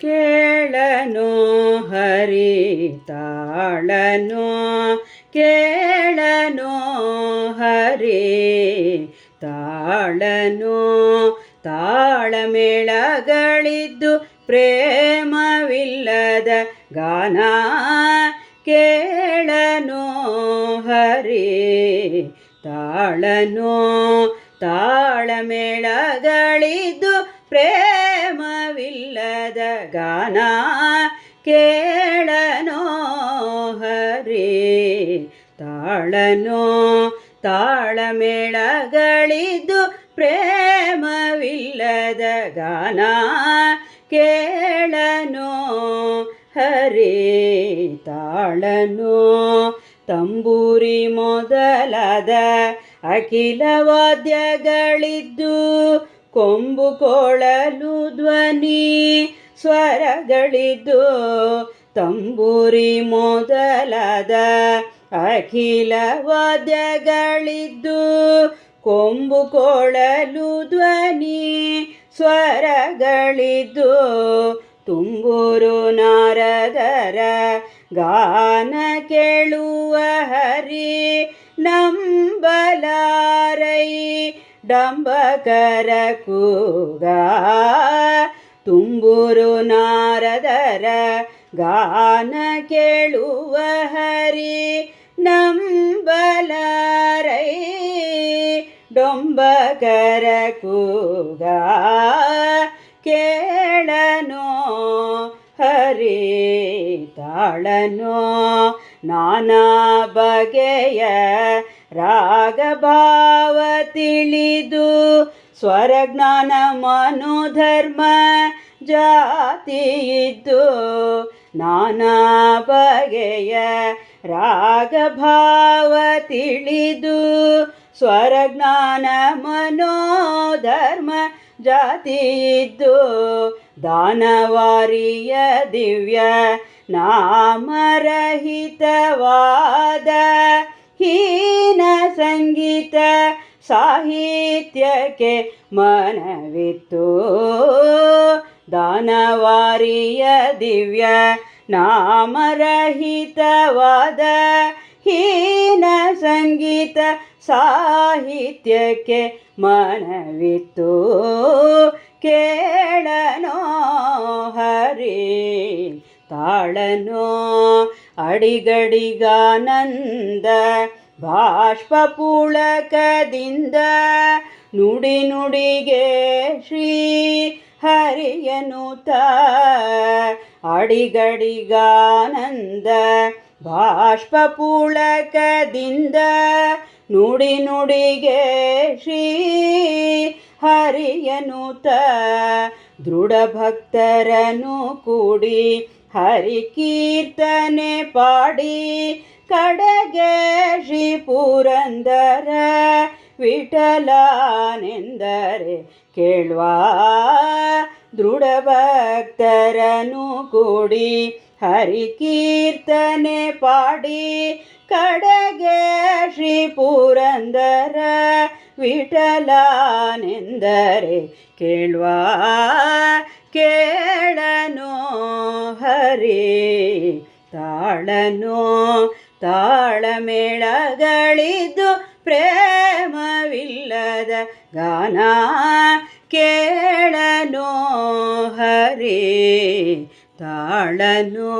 ಕೇಳನು ಹರಿ ತಾಳನು ಕೇಳನು ಹರಿ ತಾಳನು. ತಾಳಮೇಳಗಳಿದ್ದು ಪ್ರೇಮವಿಲ್ಲದ ಗಾನ ಕೇಳನು ಹರಿ ತಾಳನು. ತಾಳಮೇಳಗಳಿದ್ದು ಪ್ರೇಮವಿಲ್ಲದ ಗಾನ ಕೇಳನೋ ಹರಿ, ತಾಳನೋ ತಾಳಮೇಳಗಳಿದ್ದು ಪ್ರೇಮವಿಲ್ಲದ ಗಾನ ಕೇಳನೋ ಹರಿ, ತಾಳನೋ ತಂಬೂರಿ ಮೊದಲಾದ ಅಖಿಲ ವಾದ್ಯಗಳಿದ್ದು ಕೊಂಬು ಕೊಳಲು ಧ್ವನಿ ಸ್ವರಗಳಿದ್ದು ತಂಬೂರಿ ಮೊದಲಾದ ಅಖಿಲ ವಾದ್ಯಗಳಿದ್ದು ಕೊಂಬು ಕೊಳಲು ಧ್ವನಿ ಸ್ವರಗಳಿದ್ದು ತುಂಬೂರು ನಾರದರ ಗಾನ ಕೇಳುವ ಹರಿ ನಂಬಲಾರೈ. ಡಂಬಕರ ಕೂಗ, ತುಂಬುರು ನಾರದರ ಗಾನ ಕೇಳುವ ಹರಿ ನಂಬಲಾರೈ. ಡೊಂಬಕರ ಕೂಗ, ಕೇಳನೋ ಹರಿ, ತಾಳನೋ ನಾನಾ ಬಗೆಯ ರಾಗಭಾವ ತಿಳಿದು ಸ್ವರಜ್ಞಾನ ಮನೋಧರ್ಮ ಜಾತಿಯಿದ್ದು ನಾನಾ ಬಗೆಯ ರಾಗಭಾವ ತಿಳಿದು ಸ್ವರಜ್ಞಾನ ಮನೋಧರ್ಮ ಜಾತಿಯಿದ್ದು ದಾನವಾರಿಯ ದಿವ್ಯ ನಾಮರಹಿತವಾದ ಸಂಗೀತ ಸಾಹಿತ್ಯಕ್ಕೆ ಮನವಿತ್ತು. ದಾನವಾರಿಯ ದಿವ್ಯ ನಾಮರಹಿತವಾದ ಹೀನ ಸಂಗೀತ ಸಾಹಿತ್ಯಕ್ಕೆ ಮನವಿತ್ತು. ಕೇಳನೋ ಹರಿ ತಾಳನೋ ಅಡಿಗಡಿಗಾನಂದ ಬಾಷ್ಪ ಪುಳಕದಿಂದ ನುಡಿ ನುಡಿಗೆ ಶ್ರೀ ಹರಿಯನುತ ಅಡಿಗಡಿಗಾನಂದ ಬಾಷ್ಪ ಪುಳಕದಿಂದ ನುಡಿ ನುಡಿಗೆ ಶ್ರೀ ಹರಿಯನುತ. ದೃಢ ಭಕ್ತರನು ಕೂಡಿ ಹರಿ ಕೀರ್ತನೆ ಪಾಡಿ. ಕಡೆಗೆ ಶ್ರೀ ಪುರಂದರ ವಿಠಲನೆಂದರೆ ಕೇಳುವ. ದೃಢ ಭಕ್ತರನು ಕೂಡಿ ಹರಿ ಕೀರ್ತನೆ ಪಾಡಿ ಕಡೆಗೆ ಶ್ರೀ ಪುರಂದರ ವಿಠಲನೆಂದರೆ ಕೇಳುವ, ಕೇಳನು ಹರಿ, ತಾಳನೋ ತಾಳಮೇಳಗಳಿದ್ದು ಪ್ರೇಮವಿಲ್ಲದ ಗಾನ, ಕೇಳನು ಹರಿ. ತಾಳನೋ.